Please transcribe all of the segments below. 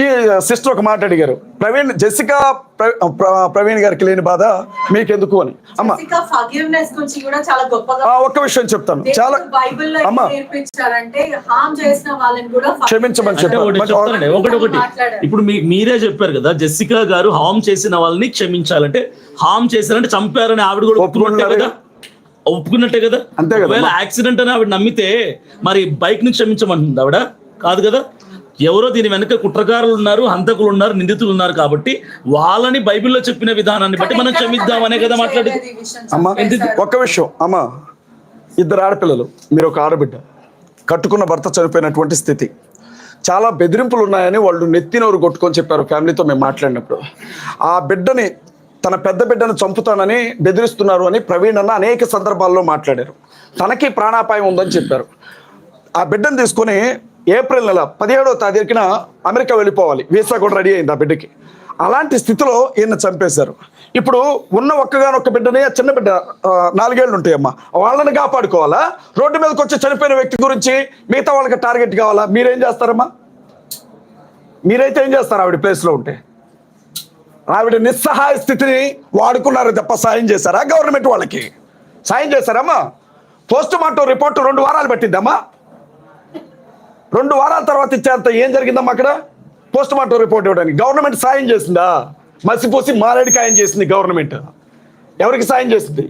ఈ సిస్టర్ ఒక మాట అడిగారు. ప్రవీణ్ జెసికా ప్ర- ప్ర- ప్రవీణ్ గారికి లేని బాధ మీకెందుకు అని. అమ్మ. ఫర్గివ్నెస్ గురించి కూడా చాలా గొప్పగా ఆ, ఒక్క విషయం చెప్తాను. చాలా అమ్మ. క్షమించమని చెప్పారు. ఒకటి. ఇప్పుడు మీ మీరే చెప్పారు కదా జెసికా గారు హామ్ చేసిన వాళ్ళని క్షమించాలంటే హామ్ చేశారంటే చంపారని ఆవిడ కూడా ఒప్పుకున్నట్టే ఒప్పుకున్నారు. కదా? ఒప్పుకున్నట్టే కదా? అంతే కదా. ఒకవేళ యాక్సిడెంట్ అని ఆవిడ నమ్మితే మరి బైక్ని క్షమించమంటుంది ఆవిడ? కాదు కదా? ఎవరో దీని వెనక కుట్రకారులు ఉన్నారు హంతకులు ఉన్నారు నిందితులు ఉన్నారు కాబట్టి వాళ్ళని బైబిల్లో చెప్పిన విధానాన్ని బట్టి మనం క్షమిద్దామనే కదా మాట్లాడు చేయలేదు ఈ విషయం అమ్మ. ఒక్క విషయం. అమ్మ ఇద్దరు ఆడపిల్లలు మీరు ఒక ఆడబిడ్డ. కట్టుకున్న భర్త చనిపోయినటువంటి స్థితి. చాలా బెదిరింపులు ఉన్నాయని వాళ్ళు నెత్తినోరు కొట్టుకొని చెప్పారు ఫ్యామిలీతో మేము మాట్లాడినప్పుడు. ఆ బిడ్డని తన పెద్ద బిడ్డను చంపుతానని బెదిరిస్తున్నారు అని ప్రవీణ్ అన్న అనేక సందర్భాల్లో మాట్లాడారు. తనకి ప్రాణాపాయం ఉందని చెప్పారు. ఆ బిడ్డను తీసుకొని ఏప్రిల్ నెల పదిహేడో తారీఖున అమెరికా వెళ్ళిపోవాలి. వీసా కూడా రెడీ అయింది ఆ బిడ్డకి. అలాంటి స్థితిలో ఈయన చంపేశారు. ఇప్పుడు ఉన్న ఒక్కగానొక్క బిడ్డని చిన్న బిడ్డ నాలుగేళ్ళు ఉంటాయమ్మా వాళ్ళని కాపాడుకోవాలా? రోడ్డు మీదకి వచ్చి చనిపోయిన వ్యక్తి గురించి మిగతా వాళ్ళకి టార్గెట్ కావాలా? మీరేం చేస్తారమ్మా? మీరైతే ఏం చేస్తారు ఆవిడ ప్లేస్లో ఉంటే? ఆవిడ నిస్సహాయ స్థితిని వాడుకున్నారు తప్ప సాయం చేశారా? గవర్నమెంట్ వాళ్ళకి. సాయం చేశారమ్మా. పోస్ట్ మార్టం రిపోర్ట్ రెండు వారాలు పట్టిందమ్మా. రెండు వారాల తర్వాత ఇచ్చేంత ఏం జరిగిందమ్మా అక్కడ? పోస్ట్ మార్టం రిపోర్ట్ ఇవ్వడానికి. గవర్నమెంట్ సాయం చేసిందా? మసిపోసి మారేడికాయం చేసింది గవర్నమెంట్ ఎవరికి సాయం చేసింది?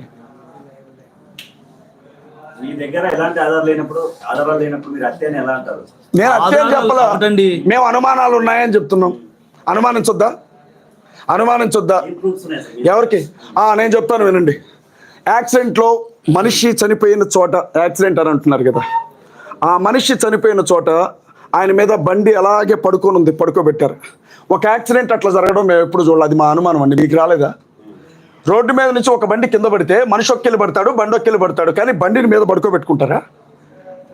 నేను అత్యం ఆధారాలు చెప్పలా. ఒకటండి. మేము అనుమానాలు ఉన్నాయని చెప్తున్నాం. అనుమానించొద్దా అనుమానించొద్దా ఏం ప్రూఫ్స్ ఉన్నాయి సార్? ఎవరికి? ఆ, నేను చెప్తాను వినండి. యాక్సిడెంట్లో మనిషి చనిపోయిన చోట యాక్సిడెంట్ అని అంటున్నారు కదా. ఆ మనిషి చనిపోయిన చోట ఆయన మీద బండి అలాగే పడుకొని ఉంది పడుకోబెట్టారు. ఒక యాక్సిడెంట్ అట్లా జరగడం మేము ఎప్పుడు చూడాలి అది మా అనుమానం అండి. మీకు రాలేదా? రోడ్డు మీద నుంచి ఒక బండి కింద పడితే మనిషి ఒక్కెళ్ళి పడతాడు బండి ఒక్కెళ్ళి పడతాడు. కానీ బండిని మీద పడుకోబెట్టుకుంటారా?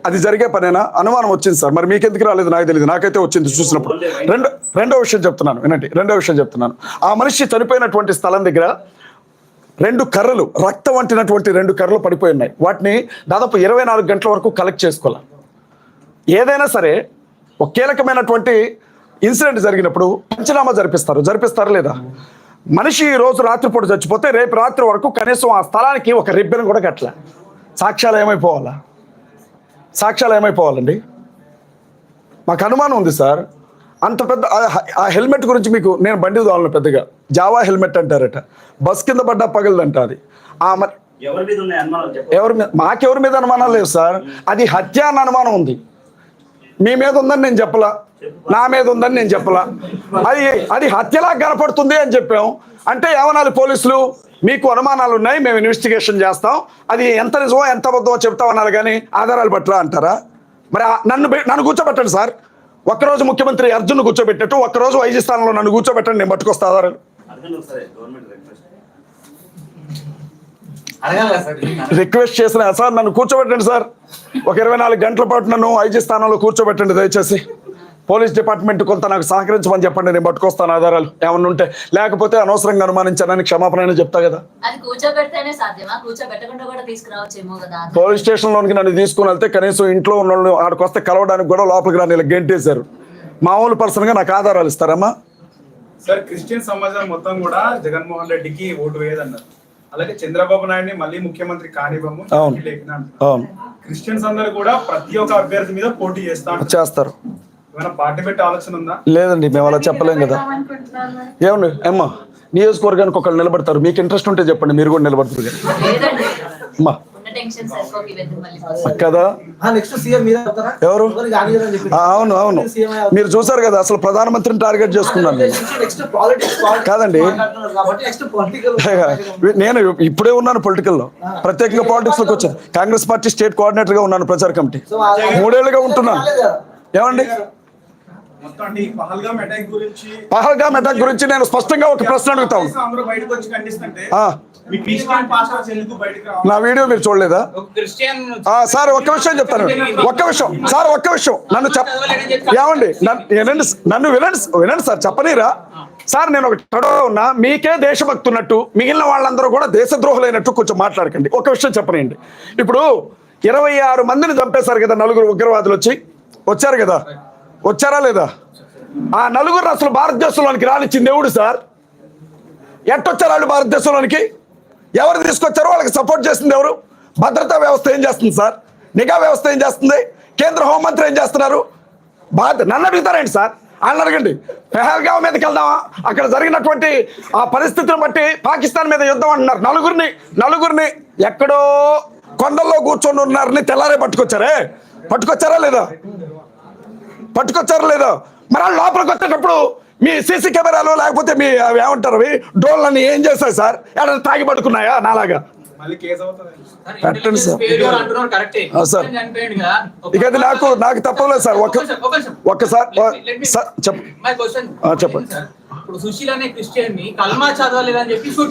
అది జరిగే పనేనా? అనుమానం వచ్చింది సార్. మరి మీకెందుకు రాలేదు? నాకు తెలియదు నాకైతే వచ్చింది చూసినప్పుడు. రెండో రెండో విషయం చెప్తున్నాను. వినండి. రెండో విషయం చెప్తున్నాను. ఆ మనిషి చనిపోయినటువంటి స్థలం దగ్గర రెండు కర్రలు రక్తం వంటినటువంటి రెండు కర్రలు పడిపోయి ఉన్నాయి. వాటిని దాదాపు ఇరవై నాలుగు గంటల వరకు కలెక్ట్ చేసుకోవాలి? ఏదైనా సరే ఒక కీలకమైనటువంటి ఇన్సిడెంట్ జరిగినప్పుడు పంచనామా జరిపిస్తారు. జరిపిస్తారా లేదా? మనిషి ఈ రోజు రాత్రిపూట చచ్చిపోతే రేపు రాత్రి వరకు కనీసం ఆ స్థలానికి ఒక రిబ్బన్ కూడా కట్టలే. సాక్ష్యాలు ఏమైపోవాలా? సాక్ష్యాలు ఏమైపోవాలండి? మాకు అనుమానం ఉంది సార్. అంత పెద్ద ఆ- హెల్మెట్ గురించి మీకు నేను బండి తోలను పెద్దగా. జావా హెల్మెట్ అంటారట. బస్ కింద పడ్డా పగలదంట అది ఆ మరి ఎవరి మీద మాకెవరి మీద అనుమానం లేదు సార్. అది హత్య అన్న అనుమానం ఉంది. మీ మీద ఉందని నేను చెప్పలా. నా మీద ఉందని నేను చెప్పలా. అది అది హత్యలా కనపడుతుంది అని చెప్పాం. అంటే ఏమనాలి పోలీసులు? మీకు అనుమానాలు ఉన్నాయి మేము ఇన్వెస్టిగేషన్ చేస్తాం. అది ఎంత నిజమో ఎంత అబద్ధమో చెప్తాం అన్నారు కానీ ఆధారాలు పట్ల అంటారా? మరి నన్ను నన్ను కూర్చోబెట్టండి సార్. ఒక్కరోజు ముఖ్యమంత్రి అర్జున్ కూర్చోబెట్టినట్టు ఒక్కరోజు వైద్య స్థానంలో నన్ను కూర్చోబెట్టండి నేను పట్టుకొస్తా ఆధారాలు. రిక్వెస్ట్ చేసిన సార్ నన్ను కూర్చోబెట్టండి సార్. ఒక ఇరవై నాలుగు గంటల పాటు నన్ను ఐజీ స్థానంలో కూర్చోబెట్టండి దయచేసి. పోలీస్ డిపార్ట్మెంట్ కొంత నాకు సహకరించమని చెప్పండి నేను పట్టుకొస్తాను ఆధారాలు. ఏమన్నా ఉంటే లేకపోతే అనవసరంగా అనుమానించానని క్షమాపణ చెప్తా కదా. అది కూర్చోబెడితేనే సాధ్యమా? కూర్చోబెట్టకుండా కూడా తీసుకురావచ్చేమో కదా పోలీస్ స్టేషన్లోనికి నన్ను తీసుకుని వెళ్తే కనీసం ఇంట్లో ఉన్న వాళ్ళు ఆడికి వస్తే కలవడానికి కూడా లోపలికి రాని ఇలా గెంటేశారు. మామూలు పర్సన్గా నాకు ఆధారాలు ఇస్తారమ్మా. సార్ క్రిస్టియన్ సమాజం మొత్తం కూడా జగన్మోహన్ రెడ్డికి ఓటు వేయదన్నారు. అలాగే చంద్రబాబు నాయుడిని మళ్ళీ ముఖ్యమంత్రి కానివ్వము. అవును. క్రిస్టియన్స్ అందరూ కూడా ప్రతి ఒక్క అభ్యర్థి మీద పోటీ. చేస్తారు. ఏమైనా పార్టీ పెట్టే ఆలోచన ఉందా? లేదండి మేము అలా చెప్పలేం కదా. ఏమండి అమ్మా నియోజకవర్గానికి ఒకళ్ళు నిలబడతారు. మీకు ఇంట్రెస్ట్ ఉంటే చెప్పండి మీరు కూడా నిలబడతారు అమ్మా. కదా? నెక్స్ట్ సీఎం మీద అవుతారా? ఎవరు? అవును అవును. మీరు చూసారు కదా అసలు ప్రధానమంత్రిని టార్గెట్ చేసుకున్నాను నేను. నెక్స్ట్ పాలిటిక్స్ కాదండి. కాబట్టి నెక్స్ట్ పొలిటికల్ నేను ఇప్పుడే ఉన్నాను పొలిటికల్లో ప్రత్యేకంగా పాలిటిక్స్లోకి వచ్చాను. కాంగ్రెస్ పార్టీ స్టేట్ కోఆర్డినేటర్గా ఉన్నాను ప్రచార కమిటీ. మూడేళ్ళుగా ఉంటున్నాను. ఏమండి? పహల్గామ్ అటాక్ గురించి నేను స్పష్టంగా ఒక ప్రశ్న అడుగుతాను. నా వీడియో మీరు చూడలేదా? క్రిస్టియన్ ఆ, సార్ ఒక్క విషయం చెప్తాను. ఒక్క విషయం సార్ ఒక్క విషయం నన్ను చెప్ ఏమండి? నన్ను వినండి నన్ను వినండి వినండి సార్ చెప్పనీరా? సార్ నేను ఒక ఉన్నా. మీకే దేశభక్తి ఉన్నట్టు మిగిలిన వాళ్ళందరూ కూడా దేశద్రోహులైనట్టు కొంచెం మాట్లాడకండి. ఒక విషయం చెప్పనండి ఇప్పుడు ఇరవై ఆరు మందిని చంపేశారు కదా నలుగురు ఉగ్రవాదులు వచ్చి. వచ్చారు కదా? వచ్చారా లేదా? ఆ నలుగురు అసలు భారతదేశంలోనికి రానిచ్చింది దేవుడు సార్? ఎట్టొచ్చారు వాళ్ళు భారతదేశంలోనికి? ఎవరు తీసుకొచ్చారో వాళ్ళకి సపోర్ట్ చేసింది ఎవరు? భద్రతా వ్యవస్థ ఏం చేస్తుంది సార్? నిఘా వ్యవస్థ ఏం చేస్తుంది? కేంద్ర హోంమంత్రి ఏం చేస్తున్నారు? బాధ్యత నన్ను అడుగుతారండి సార్? వాళ్ళని అడగండి. పెహల్గావ్ మీదకి వెళ్దామా? అక్కడ జరిగినటువంటి ఆ పరిస్థితిని బట్టి పాకిస్తాన్ మీద యుద్ధం అంటున్నారు. నలుగురిని నలుగురిని ఎక్కడో కొండల్లో కూర్చొని ఉన్నారని తెల్లారే పట్టుకొచ్చారే? పట్టుకొచ్చారా లేదా? పట్టుకొచ్చారా లేదా? మరి వాళ్ళు లోపలికి వచ్చేటప్పుడు మీ సీసీ కెమెరాలు లేకపోతే మీ అవి ఏమంటారు అవి? డ్రోన్లన్నీ ఏం చేస్తాయి సార్? ఏమైనా తాగి పట్టుకున్నాయా నాలాగా? మళ్ళీ కేసు అవుతుంది? పెట్టండి సార్. సార్. ఇక నాకు నాకు తప్పలేదు సార్. ఒక్క. ఒక్కసారి చెప్పండి.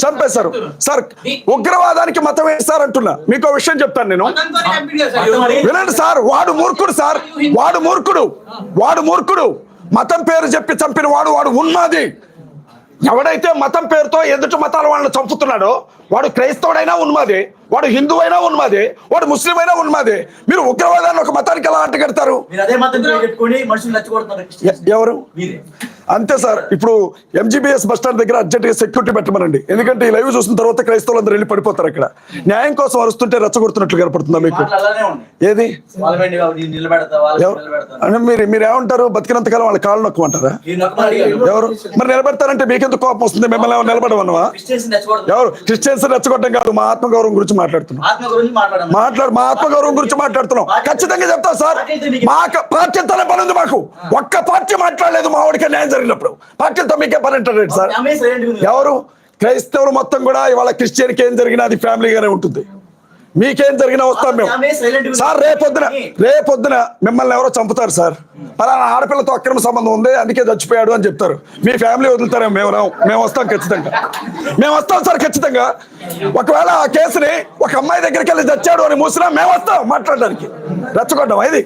చంపేశారు. సార్ ఉగ్రవాదానికి మతం వేస్తారు అంటున్నా మీకు ఒక విషయం చెప్తాను నేను. వినండి సార్ వాడు మూర్ఖుడు సార్. వాడు మూర్ఖుడు. వాడు మూర్ఖుడు. మతం పేరు చెప్పి చంపిన వాడు వాడు ఉన్మాది. ఎవడైతే మతం పేరుతో ఎదుటి మతాల వాళ్ళని చంపుతున్నాడో వాడు క్రైస్తవుడైనా ఉన్మాది. వాడు హిందువైనా ఉన్మాది వాడు ముస్లిం అయినా ఉన్మాది. మీరు ఉగ్రవాదాన్ని ఒక మతానికి ఎలా అంటగడతారు. ఎవరు? అంతే సార్. ఇప్పుడు ఎంజీబీఎస్ బస్ స్టాండ్ దగ్గర అర్జెంట్గా సెక్యూరిటీ పెట్టమనండి. ఎందుకంటే ఈ లైవ్ చూసిన తర్వాత క్రైస్తవులందరూ వెళ్ళి పడిపోతారు అక్కడ. న్యాయం కోసం అరుస్తుంటే రెచ్చగొడుతున్నట్లు కనపడుతుందా మీకు. ఏది? మీరు మీరు ఏమంటారు? బతికినంతకాలం వాళ్ళ కాళ్ళు నొక్కమంటారా. ఎవరు? మరి నిలబెడతారంటే మీకెందుకు కోపం వస్తుంది? మిమ్మల్ని నిలబడమన్నవా ఎవరు? క్రిస్టియన్స్ రెచ్చగొట్టడం కాదు మా ఆత్మగౌరవం గురించి మాట్లాడుతున్నాం. మాట్లాడు మా ఆత్మగౌరవం గురించి మాట్లాడుతున్నాం. ఖచ్చితంగా చెప్తా సార్. మా పార్టీలతోనే పని ఉంది మాకు. ఒక్క పార్టీ మాట్లాడలేదు మా వాడికి న్యాయం జరిగినప్పుడు. పార్టీలతో మీకే పని అంటారు సార్. ఎవరు? క్రైస్తవులు మొత్తం కూడా ఇవాళ క్రిస్టియన్కి ఏం జరిగినా అది ఫ్యామిలీగానే ఉంటుంది. మీకేం జరిగినా వస్తాం మేము. సార్ రేపొద్దున రేపొద్దున మిమ్మల్ని ఎవరో చంపుతారు సార్. పలానా ఆడపిల్లతో అక్రమ సంబంధం ఉంది అందుకే చచ్చిపోయాడు అని చెప్తారు. మీ ఫ్యామిలీ వదులుతారేమో మేము రాం మేము వస్తాం ఖచ్చితంగా. మేము వస్తాం సార్ ఖచ్చితంగా. ఒకవేళ ఆ కేసుని ఒక అమ్మాయి దగ్గరికి వెళ్ళి చచ్చాడు అని మూసినా మేము వస్తాం మాట్లాడడానికి. రెచ్చగొడ్డాం ఇది.